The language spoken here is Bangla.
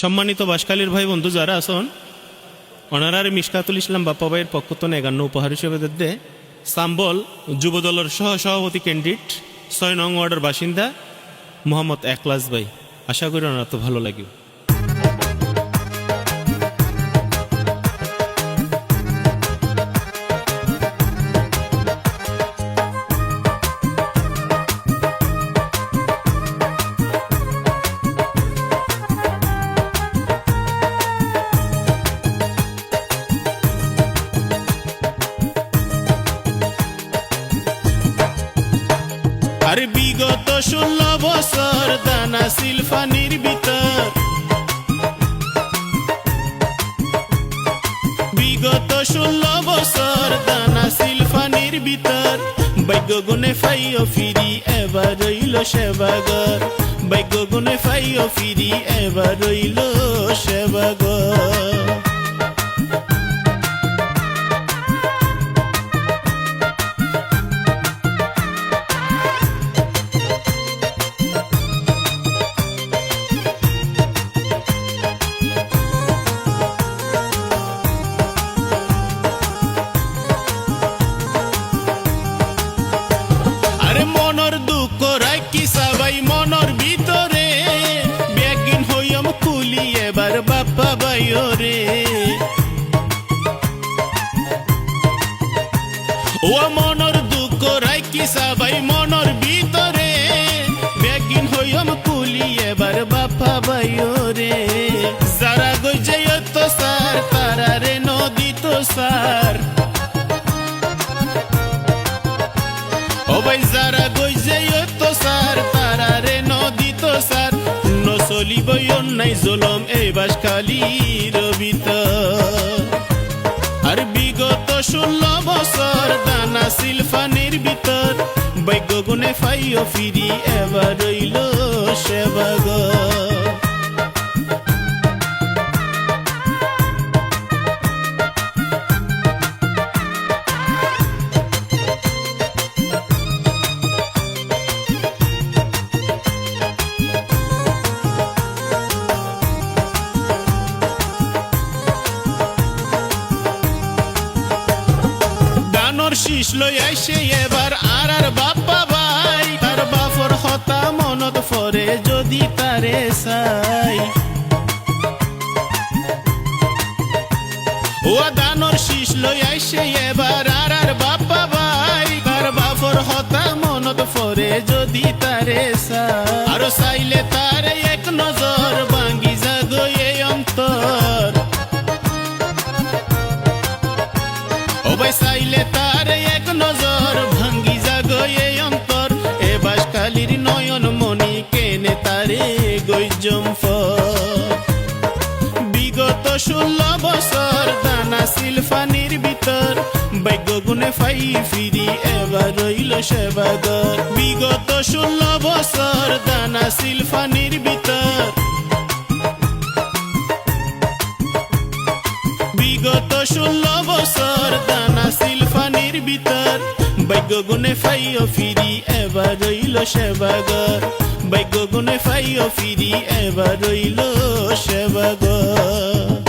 সম্মানিত বাসকালীর ভাই বন্ধু যারা আসন অনারার মিশকাতুল ইসলাম বাপ্পা ভাইয়ের পক্ষ তো এগান্ন উপহার হিসেবে দে। সাম্বল যুবদলের সহ সভাপতি ক্যান্ডিডেট, ছয় নং ওয়ার্ডের বাসিন্দা মোহাম্মদ একলাস ভাই। আশা করি ওনার তো ভালো লাগবে। বিগত ষোলো বছর দানা সিলফানির ভিতর বিগত ষোলো বছর দানা সিলফানির ভিতর বৈজ্ঞ গুণে ফাইও ফিরি, এবার রইল সেবাগর। বৈজ্ঞ গুণে ফাইও ফিরি, এবার রইল সেবাগর। বাপ্পা রে। ও মনর দুঃখ রাখি সবাই মনর ভিতরে। ব্যাগিন হইম কুলি, এবার বাপ্পা বাইও রে। যারা গজে তো সার তারা রে নদী তো সার। ও ভাই যারা গইছে তো সার তারা রে নদী তো সার। ন চলিব নাই জলম এই বাস খালি রবিত। আর বিগত ষোলো বছর দানা সিলফানির ভিতর বৈজ্ঞ গুণে ফাইও ফিরি এবার রইল সেবাগ শীষ লই আইসে এবার। আর আর বাপ্পা ভাই, তার বাপর হতা মনত ফরে যদি তারে চাই। ও দানর শীষ লই আইসে এবার। আর আর বাপ্পা ভাই, তার বাপর হতা মনত ফরে যদি তারে চাই। আরও চাইলে তারে এক নজর ভাঙ্গি ও তার এক নজর, ভাঙ্গি জাগয়ে অন্তর। এ বাসকালির নয়ন মনি কেনে তারে গৈজম বিগত ষোলো বছর দানা সিলফানির ভিতর, ভাগ্য গুণে ফাই ফিরি এবার রইল সেবাগর বিগত ষোলো বছর দানা সিলফানির ভিতর বিগত ষোলো বছর? দানা সিলফানির ভিতর। ভাগ্য গুণে ফাইও ফিরি, এবার রইল সেবাগর। ভাগ্য গুণে ফাইও ফিরি, এবার রইল সেবাগর।